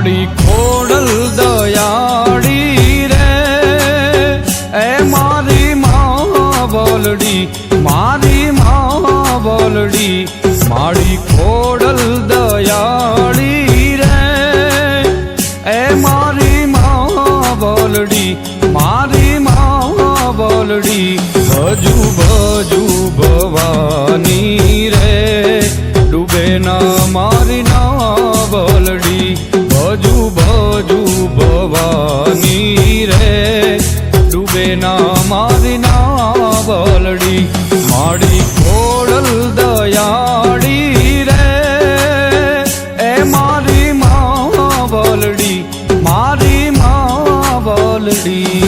મારી ખોડલ દયાળી રે. એ મારી માવલડી મારી માવલડી મારી ખોડલ દયાળી રે. એ મારી માવલડી મારી માવલડી હજુ બજુ ભવાની રે. ડૂબે ના મારી ના મારી ના બોલડી માડી ખોડલ દયાળી રે. એ મારી મા બોલડી મારી મા બોલડી